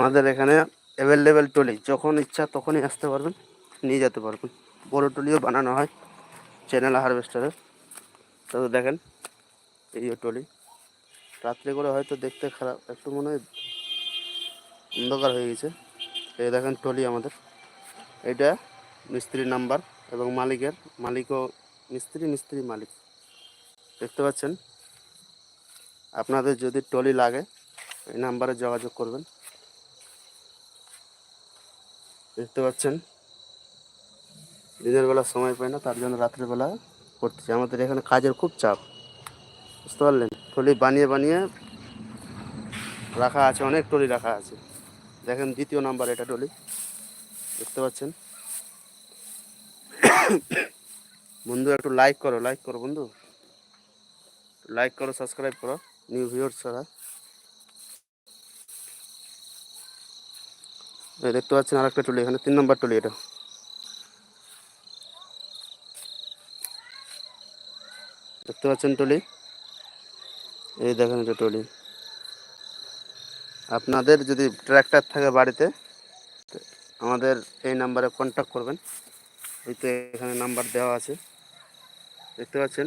আমাদের এখানে available trolley যখন ইচ্ছা তখনই আসতে পারবেন, নিয়ে যেতে পারবেন। বড় টলিও বানানো হয় চ্যানেল হারভেস্টারের তো দেখেন, এই টলি রাত্রে করে হয়তো দেখতে খারাপ, একটু মনে হয় অন্ধকার হয়ে গেছে। এই দেখেন টলি আমাদের। এটা মিস্ত্রির নাম্বার এবং মালিকের, মালিকও মিস্ত্রি মিস্ত্রি মালিক। দেখতে পাচ্ছেন? আপনাদের যদি টলি লাগে, এই নাম্বারে যোগাযোগ করবেন। দেখতে পাচ্ছেন? দিনের বেলা সময় পাই না, তার জন্য রাত্রেবেলা করতেছি। আমাদের এখানে কাজের খুব চাপ, বুঝতে পারলেন? টলি বানিয়ে বানিয়ে রাখা আছে, অনেক টলি রাখা আছে। দেখেন দ্বিতীয় নাম্বার এটা টলি দেখতে পাচ্ছেন? বন্ধু, একটু লাইক করো লাইক করো বন্ধু। লাইক করো সাবস্ক্রাইব করো নিউ ভিউর ছাড়া। দেখতে পাচ্ছেন আরেকটা টলি, এখানে তিন নম্বর টলি এটা। দেখতে পাচ্ছেন টলি? এই দেখেন এটা টলি। আপনাদের যদি ট্র্যাক্টর থাকে বাড়িতে আমাদের এই নাম্বারে কন্ট্যাক্ট করবেন। এই তো এখানে নাম্বার দেওয়া আছে। দেখতে পাচ্ছেন?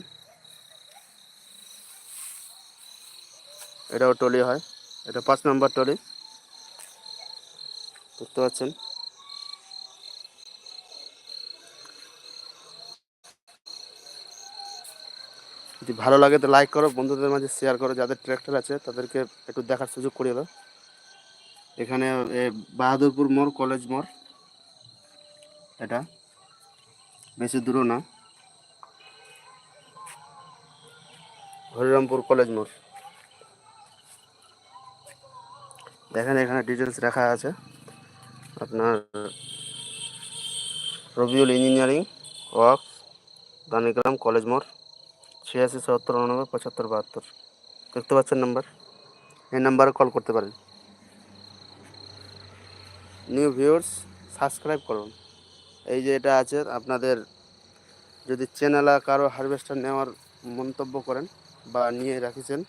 এটাও টলি হয়। এটা পাঁচ নম্বর টলি। দেখতে পাচ্ছেন যদি ভালো লাগে তো লাইক করো, বন্ধুদের মাঝে শেয়ার করো, যাদের ট্র্যাক্টর আছে তাদেরকে একটু দেখার সুযোগ করিয়ে দাও। এখানে বাহাদুরপুর মোড় কলেজ মোড়। এটা বেশি দূরও না। হরিরামপুর কলেজ মোড়। দেখেন এখানে ডিটেলস রাখা আছে। আপনার Rabiul engineering work Danigram college মোড়, ছিয়াশি সত্তর উননব্বই পঁচাত্তর বাহাত্তর। দেখতে পাচ্ছেন নাম্বার? এই নাম্বারে কল করতে পারেন। নিউ ভিউয়ার্স সাবস্ক্রাইব করুন। এই যে এটা আছে, আপনাদের যদি চ্যানেলা কারও হারভেস্টার নেওয়ার মন্তব্য করেন বা নিয়ে রাখিছেন,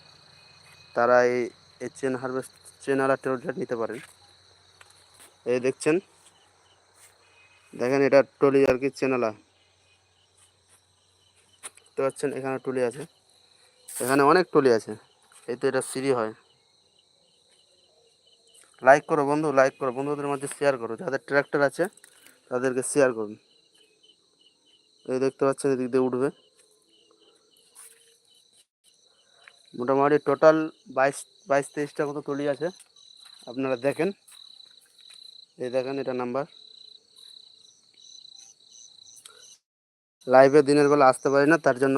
তারা এই চেন হারভেস্ট চেনালা ট্রেডার নিতে পারেন। এই দেখছেন? দেখেন, এটা টলি আর কি চেনালা। দেখতে পাচ্ছেন, এখানে টলি আছে। এখানে অনেক টলি আছে। এই তো এটা সিঁড়ি হয়। লাইক করো বন্ধু, লাইক করো। বন্ধুদের মধ্যে শেয়ার করো। যাদের ট্র্যাক্টর আছে, তাদেরকে শেয়ার করুন। এই দেখতে পাচ্ছেন, এদিক দিয়ে উঠবে। মোটামুটি টোটাল বাইশ বাইশ, তেইশটা মতো টলি আছে। আপনারা দেখেন। এই দেখেন এটা নাম্বার। লাইভে দিনের বেলা আসতে পারি না, তার জন্য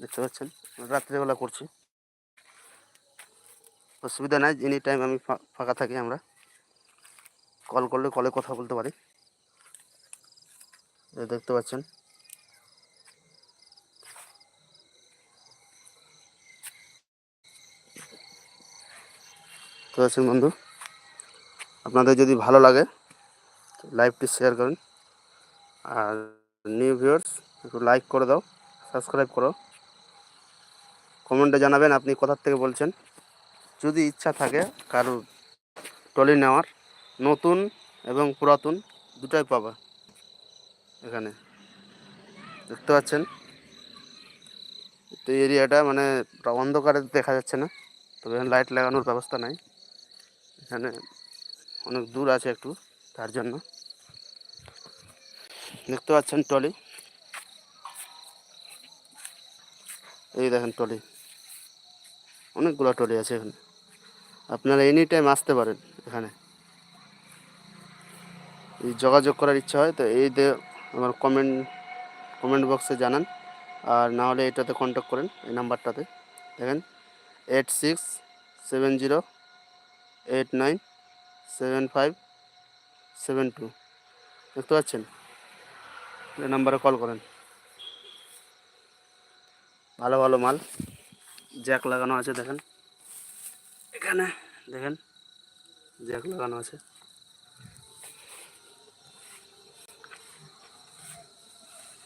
দেখতে পাচ্ছেন, রাত্রেবেলা করছি। অসুবিধা নাই এনি টাইম আমি ফাঁকা থাকি আমরা। কল করলে কলে কথা বলতে পারি। দেখতে পাচ্ছেন। তো আছেন বন্ধু। আপনাদের যদি ভালো লাগে, লাইভটি শেয়ার করেন। আর নিউ ভিউয়ার্স একটু লাইক করে দাও সাবস্ক্রাইব করো। কমেন্টে জানাবেন আপনি কোথার থেকে বলছেন। যদি ইচ্ছা থাকে কারোর টলি নেওয়ার, নতুন এবং পুরাতন দুটাই পাবা এখানে। দেখতে পাচ্ছেন? তো এরিয়াটা মানে অন্ধকারে দেখা যাচ্ছে না, তবে লাইট লাগানোর ব্যবস্থা নাই। এখানে অনেক দূর আছে একটু, তার জন্য। দেখতে পাচ্ছেন টলি এই দেখেন টলি অনেকগুলো টলি আছে এখানে। আপনারা এনি টাইম আসতে পারেন এখানে। এই যোগাযোগ করার ইচ্ছা হয়, তো এই আমার কমেন্ট কমেন্ট বক্সে জানান। আর না হলে এটাতে কন্ট্যাক্ট করেন, এই নাম্বারটাতে দেখেন eight six seven zero eight nine seven five seven two. দেখতে পাচ্ছেন? এই নাম্বারে কল করেন। ভালো ভালো মাল। জ্যাক লাগানো আছে, দেখেন। এখানে, দেখেন। জ্যাক লাগানো আছে।